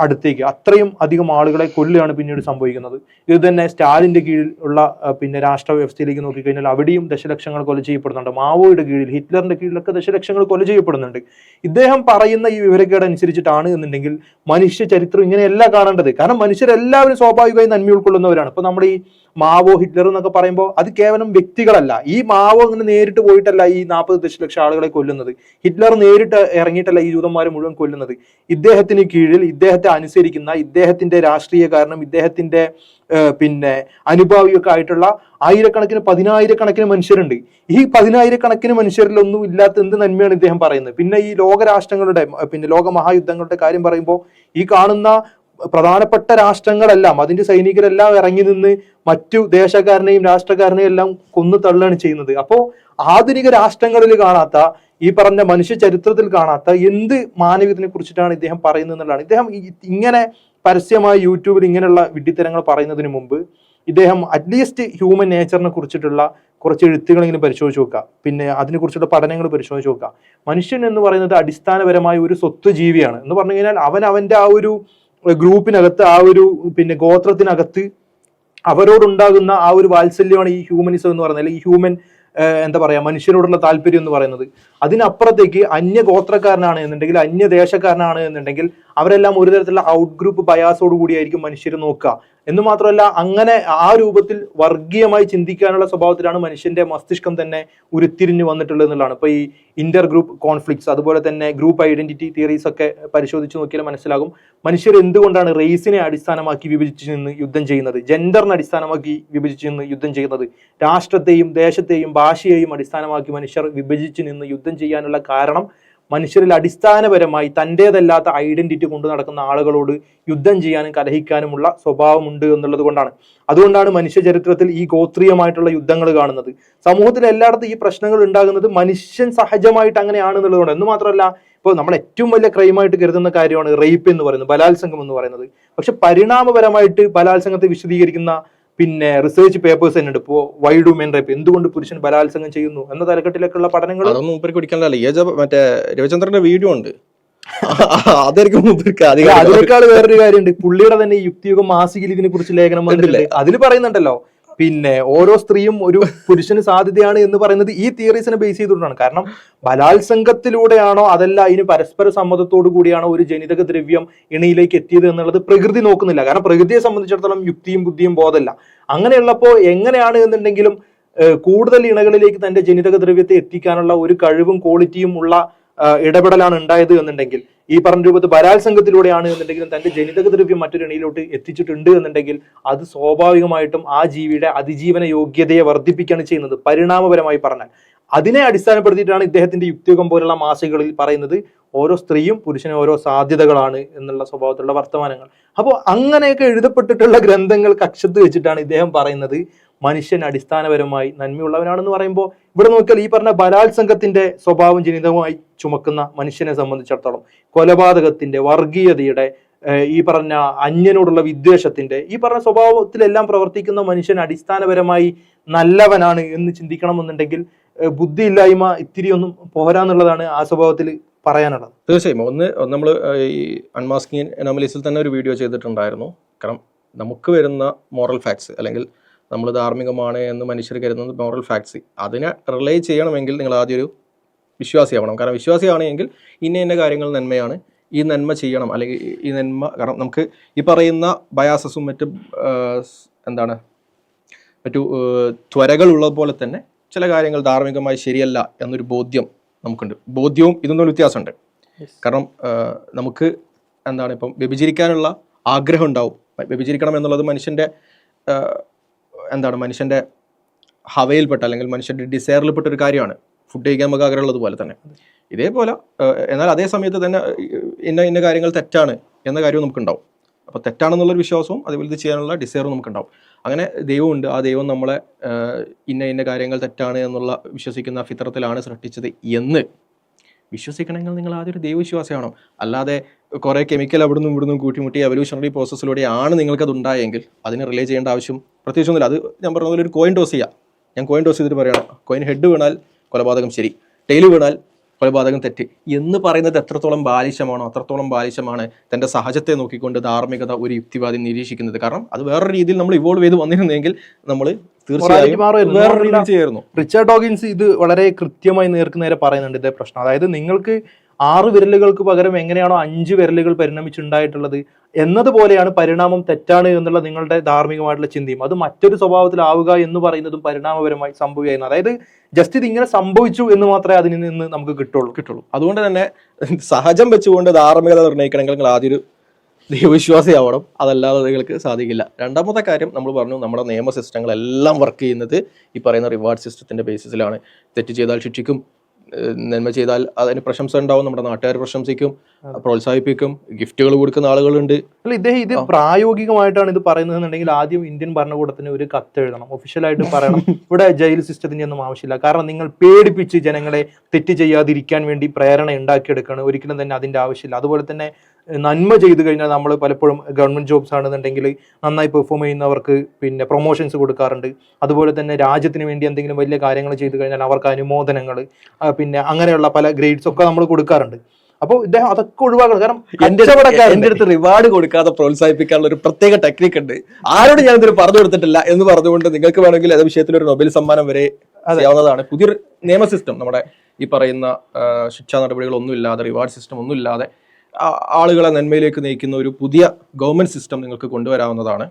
അടുത്തേക്ക്. അത്രയും അധികം ആളുകളെ കൊല്ലുകയാണ് പിന്നീട് സംഭവിക്കുന്നത്. ഇത് തന്നെ സ്റ്റാലിന്റെ കീഴിൽ ഉള്ള പിന്നെ രാഷ്ട്ര വ്യവസ്ഥയിലേക്ക് നോക്കിക്കഴിഞ്ഞാൽ അവിടെയും ദശലക്ഷങ്ങൾ കൊല ചെയ്യപ്പെടുന്നുണ്ട്. മാവോയുടെ കീഴിൽ ഹിറ്റ്ലറിന്റെ കീഴിലൊക്കെ ദശലക്ഷങ്ങൾ കൊല ചെയ്യപ്പെടുന്നുണ്ട്. ഇദ്ദേഹം പറയുന്ന ഈ വിവരക്കേട് അനുസരിച്ചിട്ടാണ് എന്നുണ്ടെങ്കിൽ മനുഷ്യ ചരിത്രം ഇങ്ങനെയല്ല കാണേണ്ടത്. കാരണം മനുഷ്യരെല്ലാവരും സ്വാഭാവികമായി നന്മ ഉൾക്കൊള്ളുന്നവരാണ്. ഇപ്പൊ നമ്മുടെ ഈ മാവോ ഹിറ്റ്ലർ എന്നൊക്കെ പറയുമ്പോൾ അത് കേവലം വ്യക്തികളല്ല. ഈ മാവോ അങ്ങനെ നേരിട്ട് പോയിട്ടല്ല ഈ നാൽപ്പത് ദശലക്ഷം ആളുകളെ കൊല്ലുന്നത്. ഹിറ്റ്ലർ നേരിട്ട് ഇറങ്ങിയിട്ടല്ല ഈ ജൂതന്മാരെ മുഴുവൻ കൊല്ലുന്നത്. ഇദ്ദേഹത്തിന് കീഴിൽ ഇദ്ദേഹത്തെ അനുസരിക്കുന്ന ഇദ്ദേഹത്തിന്റെ രാഷ്ട്രീയ കാരണം ഇദ്ദേഹത്തിന്റെ പിന്നെ അനുഭാവിയൊക്കെ ആയിട്ടുള്ള ആയിരക്കണക്കിന് പതിനായിരക്കണക്കിന് മനുഷ്യരുണ്ട്. ഈ പതിനായിരക്കണക്കിന് മനുഷ്യരിലൊന്നും ഇല്ലാത്ത എന്ത് നന്മയാണ് ഇദ്ദേഹം പറയുന്നത്? പിന്നെ ഈ ലോകരാഷ്ട്രങ്ങളുടെ പിന്നെ ലോകമഹായുദ്ധങ്ങളുടെ കാര്യം പറയുമ്പോൾ ഈ കാണുന്ന പ്രധാനപ്പെട്ട രാഷ്ട്രങ്ങളെല്ലാം അതിന്റെ സൈനികരെല്ലാം ഇറങ്ങി നിന്ന് മറ്റു ദേശക്കാരനെയും രാഷ്ട്രക്കാരനെയും എല്ലാം കൊന്നു തള്ളുകയാണ് ചെയ്യുന്നത്. അപ്പോൾ ആധുനിക രാഷ്ട്രങ്ങളിൽ കാണാത്ത ഈ പറഞ്ഞ മനുഷ്യ ചരിത്രത്തിൽ കാണാത്ത എന്ത് മാനവികതിനെ കുറിച്ചിട്ടാണ് ഇദ്ദേഹം പറയുന്നത് എന്നുള്ളതാണ്. ഇദ്ദേഹം ഇങ്ങനെ പരസ്യമായി യൂട്യൂബിൽ ഇങ്ങനെയുള്ള വിഡ്ഢിത്തരങ്ങൾ പറയുന്നതിന് മുമ്പ് ഇദ്ദേഹം അറ്റ്ലീസ്റ്റ് ഹ്യൂമൻ നേച്ചറിനെ കുറിച്ചിട്ടുള്ള കുറച്ച് എഴുത്തുകളെങ്കിലും പരിശോധിച്ച് നോക്കുക. പിന്നെ അതിനെക്കുറിച്ചുള്ള പഠനങ്ങൾ പരിശോധിച്ച് നോക്കുക. മനുഷ്യൻ എന്ന് പറയുന്നത് അടിസ്ഥാനപരമായ ഒരു സ്വത്ത് ജീവിയാണ്. എന്ന് പറഞ്ഞു കഴിഞ്ഞാൽ അവൻ അവന്റെ ആ ഒരു ഗ്രൂപ്പിനകത്ത് ആ ഒരു പിന്നെ ഗോത്രത്തിനകത്ത് അവരോടുണ്ടാകുന്ന ആ ഒരു വാത്സല്യമാണ് ഈ ഹ്യൂമനിസം എന്ന് പറയുന്നത്. അല്ലെങ്കിൽ ഈ ഹ്യൂമൻ എന്താ പറയുക മനുഷ്യരോടുള്ള താല്പര്യം എന്ന് പറയുന്നത്. അതിനപ്പുറത്തേക്ക് അന്യ ഗോത്രക്കാരനാണ് എന്നുണ്ടെങ്കിൽ അന്യദേശക്കാരനാണ് എന്നുണ്ടെങ്കിൽ അവരെല്ലാം ഒരു തരത്തിലുള്ള ഔട്ട് ഗ്രൂപ്പ് ബയാസോട് കൂടിയായിരിക്കും മനുഷ്യർ നോക്കുക. എന്ന് മാത്രമല്ല അങ്ങനെ ആ രൂപത്തിൽ വർഗീയമായി ചിന്തിക്കാനുള്ള സ്വഭാവത്തിലാണ് മനുഷ്യന്റെ മസ്തിഷ്കം തന്നെ ഉരുത്തിരിഞ്ഞു വന്നിട്ടുള്ളത് എന്നുള്ളതാണ്. ഈ ഇന്റർ ഗ്രൂപ്പ് കോൺഫ്ലിക്ട്സ് അതുപോലെ തന്നെ ഗ്രൂപ്പ് ഐഡന്റിറ്റി തിയറീസ് ഒക്കെ പരിശോധിച്ച് നോക്കിയാൽ മനസ്സിലാകും മനുഷ്യർ എന്തുകൊണ്ടാണ് റേസിനെ അടിസ്ഥാനമാക്കി വിഭജിച്ച് നിന്ന് യുദ്ധം ചെയ്യുന്നത്? ജെൻഡറിനെ അടിസ്ഥാനമാക്കി വിഭജിച്ച് നിന്ന് യുദ്ധം ചെയ്യുന്നത്? രാഷ്ട്രത്തെയും ദേശത്തെയും ഭാഷയെയും അടിസ്ഥാനമാക്കി മനുഷ്യർ വിഭജിച്ച് നിന്ന് യുദ്ധം ചെയ്യാനുള്ള കാരണം മനുഷ്യരിൽ അടിസ്ഥാനപരമായി തന്റേതല്ലാത്ത ഐഡന്റിറ്റി കൊണ്ട് നടക്കുന്ന ആളുകളോട് യുദ്ധം ചെയ്യാനും കലഹിക്കാനുമുള്ള സ്വഭാവമുണ്ട് എന്നുള്ളത് കൊണ്ടാണ്. അതുകൊണ്ടാണ് മനുഷ്യ ചരിത്രത്തിൽ ഈ ഗോത്രീയമായിട്ടുള്ള യുദ്ധങ്ങൾ കാണുന്നത്. സമൂഹത്തിൽ എല്ലായിടത്തും ഈ പ്രശ്നങ്ങൾ ഉണ്ടാകുന്നത് മനുഷ്യൻ സഹജമായിട്ട് അങ്ങനെയാണ് എന്നുള്ളതുകൊണ്ട് എന്ന് മാത്രമല്ല ഇപ്പോൾ നമ്മൾ ഏറ്റവും വലിയ ക്രൈമായിട്ട് കരുതുന്ന കാര്യമാണ് റേപ്പ് എന്ന് പറയുന്നത് ബലാത്സംഗം എന്ന് പറയുന്നത്. പക്ഷെ പരിണാമപരമായിട്ട് ബലാത്സംഗത്തെ വിശദീകരിക്കുന്ന പിന്നെ റിസർച്ച് പേപ്പേഴ്സ് തന്നെ ഉണ്ട് ഇപ്പോൾ വൈഡ് ഉമൻ മെൻ റേപ്പ് എന്തുകൊണ്ട് പുരുഷൻ ബലാത്സംഗം ചെയ്യുന്നു? എന്ന തലക്കെട്ടിലേക്കുള്ള പഠനങ്ങൾ അതൊന്നും മൂപ്പർക്ക് പിടിക്കാനല്ല ഈ ജ- മറ്റേ രവിചന്ദ്രന്റെ വീഡിയോ ഉണ്ട്. അതായിരിക്കും അതിനേക്കാൾ വേറൊരു കാര്യമുണ്ട്. പുള്ളിയുടെ തന്നെ യുക്തിയുഗം മാസികയിൽ ഇതിനെ കുറിച്ച് ലേഖനം വന്നിട്ടില്ലേ അതിൽ പറയുന്നുണ്ടല്ലോ പിന്നെ ഓരോ സ്ത്രീയും ഒരു പുരുഷന് സാധ്യതയാണ് എന്ന് പറയുന്നത് ഈ തിയറീസിനെ ബേസ് ചെയ്തുകൊണ്ടാണ്. കാരണം ബലാത്സംഗത്തിലൂടെയാണോ അതല്ല അതിന് പരസ്പര സമ്മതത്തോടു കൂടിയാണോ ഒരു ജനിതക ദ്രവ്യം ഇണയിലേക്ക് എത്തിയത് എന്നുള്ളത് പ്രകൃതി നോക്കുന്നില്ല. കാരണം പ്രകൃതിയെ സംബന്ധിച്ചിടത്തോളം യുക്തിയും ബുദ്ധിയും ബോധമല്ല. അങ്ങനെയുള്ളപ്പോൾ എങ്ങനെയാണ് എന്നുണ്ടെങ്കിലും കൂടുതൽ ഇണകളിലേക്ക് തന്റെ ജനിതക ദ്രവ്യത്തെ എത്തിക്കാനുള്ള ഒരു കഴിവും ക്വാളിറ്റിയും ഉള്ള ഇടപെടലാണ് ഉണ്ടായത് എന്നുണ്ടെങ്കിൽ ഈ പറഞ്ഞ രൂപത്തിൽ ബലാത്സംഗത്തിലൂടെയാണ് എന്നുണ്ടെങ്കിലും തന്റെ ജനിതക ദ്രവ്യം മറ്റൊരു എണിയിലോട്ട് എത്തിച്ചിട്ടുണ്ട് എന്നുണ്ടെങ്കിൽ അത് സ്വാഭാവികമായിട്ടും ആ ജീവിയുടെ അതിജീവന യോഗ്യതയെ വർദ്ധിപ്പിക്കുകയാണ് ചെയ്യുന്നത് പരിണാമപരമായി പറഞ്ഞാൽ. അതിനെ അടിസ്ഥാനപ്പെടുത്തിയിട്ടാണ് ഇദ്ദേഹത്തിന്റെ യുക്തിയുഗം പോലുള്ള മാസികകളിൽ പറയുന്നത് ഓരോ സ്ത്രീയും പുരുഷനും ഓരോ സാധ്യതകളാണ് എന്നുള്ള സ്വഭാവത്തിലുള്ള വർത്തമാനങ്ങൾ. അപ്പോൾ അങ്ങനെയൊക്കെ എഴുതപ്പെട്ടിട്ടുള്ള ഗ്രന്ഥങ്ങൾ കക്ഷത്ത് വെച്ചിട്ടാണ് ഇദ്ദേഹം പറയുന്നത്. മനുഷ്യൻ അടിസ്ഥാനപരമായി നന്മയുള്ളവനാണെന്ന് പറയുമ്പോൾ ഇവിടെ നോക്കിയാൽ ഈ പറഞ്ഞ ബലാത്സംഗത്തിന്റെ സ്വഭാവം ജനിതമായി ചുമക്കുന്ന മനുഷ്യനെ സംബന്ധിച്ചിടത്തോളം കൊലപാതകത്തിന്റെ വർഗീയതയുടെ ഈ പറഞ്ഞ അന്യനോടുള്ള വിദ്വേഷത്തിന്റെ ഈ പറഞ്ഞ സ്വഭാവത്തിലെല്ലാം പ്രവർത്തിക്കുന്ന മനുഷ്യൻ അടിസ്ഥാനപരമായി നല്ലവനാണ് എന്ന് ചിന്തിക്കണമെന്നുണ്ടെങ്കിൽ ബുദ്ധിയില്ലായ്മ ഇത്തിരി ഒന്നും പോരാന്നുള്ളതാണ് ആ സ്വഭാവത്തിൽ പറയാനുള്ളത്. തീർച്ചയായും. ഒന്ന് നമ്മൾ ഈ അൺമാസ്കിങ് അനോമലീസിൽ തന്നെ ഒരു വീഡിയോ ചെയ്തിട്ടുണ്ടായിരുന്നു. കാരണം നമുക്ക് വരുന്ന മോറൽ ഫാക്ട്സ് അല്ലെങ്കിൽ നമ്മൾ ധാർമ്മികമാണ് എന്ന് മനുഷ്യർ കരുതുന്നത് മോറൽ ഫാക്ട്സ് അതിനെ റിലേ ചെയ്യണമെങ്കിൽ നിങ്ങൾ ആദ്യം ഒരു വിശ്വാസിയാവണം കാരണം വിശ്വാസിയാണെങ്കിൽ ഇന്ന ഇന്ന കാര്യങ്ങൾ നന്മയാണ്. ഈ നന്മ ചെയ്യണം. അല്ലെങ്കിൽ ഈ- നന്മ കാരണം നമുക്ക് ഈ പറയുന്ന ബയാസസും മറ്റ് എന്താണ്? മറ്റു ത്വരകളുള്ളത് പോലെ തന്നെ ചില കാര്യങ്ങൾ ധാർമ്മികമായി ശരിയല്ല എന്നൊരു ബോധ്യം നമുക്കുണ്ട്. ബോധ്യവും ഇതൊന്നും വ്യത്യാസമുണ്ട്. കാരണം നമുക്ക് എന്താണ് ഇപ്പം വ്യഭിചരിക്കാനുള്ള ആഗ്രഹം ഉണ്ടാവും. വ്യഭിചരിക്കണം എന്നുള്ളത് മനുഷ്യന്റെ എന്താണ് മനുഷ്യന്റെ ഹവയിൽപ്പെട്ട അല്ലെങ്കിൽ മനുഷ്യന്റെ ഡിസയറിൽപ്പെട്ട ഒരു കാര്യമാണ്. ഫുഡ് കഴിക്കാൻ നമുക്ക് ആഗ്രഹമുള്ളത് പോലെ തന്നെ. ഇതേപോലെ എന്നാൽ അതേ സമയത്ത് തന്നെ ഇന്ന ഇന്ന കാര്യങ്ങൾ തെറ്റാണ് എന്ന കാര്യവും നമുക്കുണ്ടാവും. അപ്പോൾ തെറ്റാണെന്നുള്ളൊരു വിശ്വാസവും അതേപോലെ ഇത് ചെയ്യാനുള്ള ഡിസയറും നമുക്കുണ്ടാവും. അങ്ങനെ ദൈവമുണ്ട്. ആ ദൈവം നമ്മളെ ഇന്ന ഇന്ന കാര്യങ്ങൾ തെറ്റാണ് എന്നുള്ള വിശ്വസിക്കുന്ന ഫിത്രത്തിലാണ് സൃഷ്ടിച്ചത് എന്ന് വിശ്വസിക്കണമെങ്കിൽ നിങ്ങൾ ആദ്യം ഒരു ദൈവവിശ്വാസമാണോ അല്ലാതെ കുറേ കെമിക്കൽ അവിടുന്ന് ഇവിടുന്ന് കൂട്ടിമുട്ടി എവല്യൂഷണറി പ്രോസസ്സിലൂടെയാണ് നിങ്ങൾക്കത് ഉണ്ടായെങ്കിൽ അതിനെ റിലേ ചെയ്യേണ്ട ആവശ്യം പ്രത്യേകിച്ചൊന്നുമില്ല. അത് ഞാൻ പറഞ്ഞ പോലെ ഒരു കോയിൻ ടോസ് ചെയ്യാം. ഞാൻ കോയിൻ ടോസ് ചെയ്തിട്ട് പറയണം. കോയിൻ ഹെഡ് വീണാൽ കൊലപാതകം ശരി. ടെയിൽ വീണാൽ കൊലപാതകം തെറ്റ്. എന്ന് പറയുന്നത് എത്രത്തോളം ബാലിശമാണോ അത്രത്തോളം ബാലിശമാണ് തന്റെ സഹജത്തെ നോക്കിക്കൊണ്ട് ധാർമ്മികത ഒരു യുക്തിവാദി നിരീക്ഷിക്കുന്നത്. കാരണം അത് വേറൊരു രീതിയിൽ നമ്മൾ ഇവോൾവ് ചെയ്ത് വന്നിരുന്നെങ്കിൽ നമ്മൾ തീർച്ചയായും റിച്ചാർഡ് ഡോഗിൻസ് ഇത് വളരെ കൃത്യമായി നേർക്ക് നേരെ പറയുന്നുണ്ട് ഇതേ പ്രശ്നം. അതായത് നിങ്ങൾക്ക് ആറ് വിരലുകൾക്ക് പകരം എങ്ങനെയാണോ അഞ്ച് വിരലുകൾ പരിണമിച്ചുണ്ടായിട്ടുള്ളത് എന്നതുപോലെയാണ് പരിണാമം തെറ്റാണ് എന്നുള്ള നിങ്ങളുടെ ധാർമ്മികമായിട്ടുള്ള ചിന്തയും. അത് മറ്റൊരു സ്വഭാവത്തിലാവുക എന്ന് പറയുന്നതും പരിണാമപരമായി സംഭവിക്കുന്നു അതായത് ജസ്റ്റ് ഇത് ഇങ്ങനെ സംഭവിച്ചു എന്ന് മാത്രമേ അതിൽ നിന്ന് നമുക്ക് കിട്ടുള്ളൂ. കിട്ടുള്ളൂ. അതുകൊണ്ട് തന്നെ സഹജം വെച്ചുകൊണ്ട് ധാർമ്മികത നിർണയിക്കണമെങ്കിൽ നിങ്ങൾ ആദ്യം ഒരു ദൈവവിശ്വാസിയാവണം അതല്ലാതെ നിങ്ങൾക്ക് സാധിക്കില്ല. രണ്ടാമത്തെ കാര്യം നമ്മൾ പറഞ്ഞു നമ്മുടെ നിയമ സിസ്റ്റങ്ങളെല്ലാം വർക്ക് ചെയ്യുന്നത് ഈ പറയുന്ന റിവാർഡ് സിസ്റ്റത്തിന്റെ ബേസിസിലാണ് തെറ്റ് ചെയ്താൽ ശിക്ഷിക്കും നന്മ ചെയ്താൽ അതിന് പ്രശംസ ഉണ്ടാവും. നമ്മുടെ നാട്ടുകാർ പ്രശംസിക്കും പ്രോത്സാഹിപ്പിക്കും ഗിഫ്റ്റുകൾ കൊടുക്കുന്ന ആളുകളുണ്ട്. അല്ല ഇദ്ദേഹം ഇത് പ്രായോഗികമായിട്ടാണ് ഇത് പറയുന്നത് എന്നുണ്ടെങ്കിൽ ആദ്യം ഇന്ത്യൻ ഭരണകൂടത്തിന് ഒരു കത്ത് എഴുതണം. ഒഫീഷ്യലായിട്ട് പറയണം. ഇവിടെ ജയിൽ സിസ്റ്റത്തിന്റെ ഒന്നും ആവശ്യമില്ല. കാരണം നിങ്ങൾ പേടിപ്പിച്ച് ജനങ്ങളെ തെറ്റ് ചെയ്യാതിരിക്കാൻ വേണ്ടി പ്രേരണ ഉണ്ടാക്കിയെടുക്കണം ഒരിക്കലും തന്നെ അതിന്റെ ആവശ്യമില്ല. അതുപോലെ തന്നെ നന്മ ചെയ്തു കഴിഞ്ഞാൽ നമ്മൾ പലപ്പോഴും ഗവൺമെന്റ് ജോബ്സ് ആണെന്നുണ്ടെങ്കിൽ നന്നായി പെർഫോം ചെയ്യുന്നവർക്ക് പിന്നെ പ്രൊമോഷൻസ് കൊടുക്കാറുണ്ട്. അതുപോലെ തന്നെ രാജ്യത്തിന് വേണ്ടി എന്തെങ്കിലും വലിയ കാര്യങ്ങൾ ചെയ്തു കഴിഞ്ഞാൽ അവർക്ക് അനുമോദനങ്ങൾ പിന്നെ അങ്ങനെയുള്ള പല ഗ്രേഡ്സ് ഒക്കെ നമ്മൾ കൊടുക്കാറുണ്ട്. അപ്പോൾ ഇദ്ദേഹം അതൊക്കെ ഒഴിവാക്കണം. കാരണം എന്റെ എന്റെ അടുത്ത് റിവാർഡ് കൊടുക്കാതെ പ്രോത്സാഹിപ്പിക്കാനുള്ള ഒരു പ്രത്യേക ടെക്നിക് ഉണ്ട്. ആരോട് ഞാൻ ഇതിന് പറഞ്ഞു കൊടുത്തിട്ടില്ല എന്ന് പറഞ്ഞുകൊണ്ട് നിങ്ങൾക്ക് വേണമെങ്കിൽ അത് വിഷയത്തിൽ ഒരു നൊബേൽ സമ്മാനം വരെ ചെയ്യാവുന്നതാണ്. പുതിയൊരു നിയമ സിസ്റ്റം നമ്മുടെ ഈ പറയുന്ന ശിക്ഷാ നടപടികളൊന്നും ഇല്ലാതെ റിവാർഡ് സിസ്റ്റം ഒന്നും ഇല്ലാതെ ആ- ആളുകളെ നന്മയിലേക്ക് നയിക്കുന്ന ഒരു പുതിയ ഗവൺമെന്റ് സിസ്റ്റം നിങ്ങൾക്ക് കൊണ്ടുവരാവുന്നതാണ്.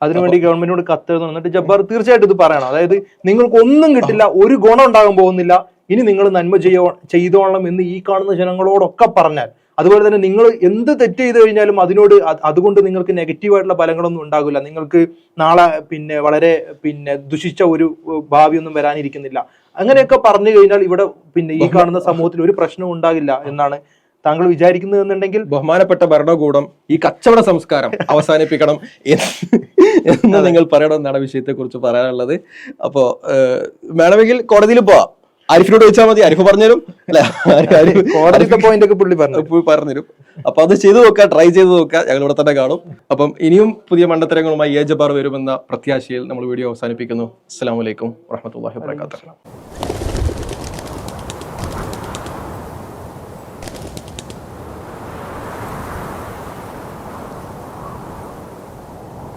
അതിനുവേണ്ടി ഗവൺമെന്റിനോട് കത്തെഴുതണം. എന്നിട്ട് ജബ്ബാർ തീർച്ചയായിട്ടും ഇത് പറയണം. അതായത് നിങ്ങൾക്ക് ഒന്നും കിട്ടില്ല ഒരു ഗുണം ഉണ്ടാകാൻ പോകുന്നില്ല. ഇനി നിങ്ങൾ നന്മ ചെയ്യോ ചെയ്തോളണം എന്ന് ഈ കാണുന്ന ജനങ്ങളോടൊക്കെ പറഞ്ഞാൽ അതുപോലെ തന്നെ നിങ്ങൾ എന്ത് തെറ്റ് ചെയ്ത് കഴിഞ്ഞാലും അതിനോട് അതുകൊണ്ട് നിങ്ങൾക്ക് നെഗറ്റീവായിട്ടുള്ള ഫലങ്ങളൊന്നും ഉണ്ടാകില്ല. നിങ്ങൾക്ക് നാളെ പിന്നെ വളരെ പിന്നെ ദുഷിച്ച ഒരു ഭാവിയൊന്നും വരാനിരിക്കുന്നില്ല. അങ്ങനെയൊക്കെ പറഞ്ഞു കഴിഞ്ഞാൽ ഇവിടെ പിന്നെ ഈ കാണുന്ന സമൂഹത്തിൽ ഒരു പ്രശ്നവും ഉണ്ടാകില്ല എന്നാണ് താങ്കൾ വിചാരിക്കുന്നത് എന്നുണ്ടെങ്കിൽ ബഹുമാനപ്പെട്ട ഭരണകൂടം ഈ കച്ചവട സംസ്കാരം അവസാനിപ്പിക്കണം എന്ന് നിങ്ങൾ പറയണം എന്നാണ് വിഷയത്തെ കുറിച്ച് പറയാനുള്ളത്. അപ്പോ വേണമെങ്കിൽ കോടതിയിൽ പോവാം. അരിഫിനോട് ചോദിച്ചാൽ മതി. അരിഫ് പറഞ്ഞുതരും. അല്ലെ? കോടതിത്തെ പോയിന്റ് ഒക്കെ പുള്ളി പറഞ്ഞു പറഞ്ഞുതരും. അപ്പൊ അത് ചെയ്തു നോക്കുക ട്രൈ ചെയ്ത് നോക്കുക ഞങ്ങൾ ഇവിടെ തന്നെ കാണും. അപ്പം ഇനിയും പുതിയ മണ്ടത്തരങ്ങളുമായി ഏജബാർ ജബാർ വരുമെന്ന പ്രത്യാശയിൽ നമ്മൾ വീഡിയോ അവസാനിപ്പിക്കുന്നു. അസ്സാം വലൈക്കും വാഹമത്തല്ലാഹി വാത്തു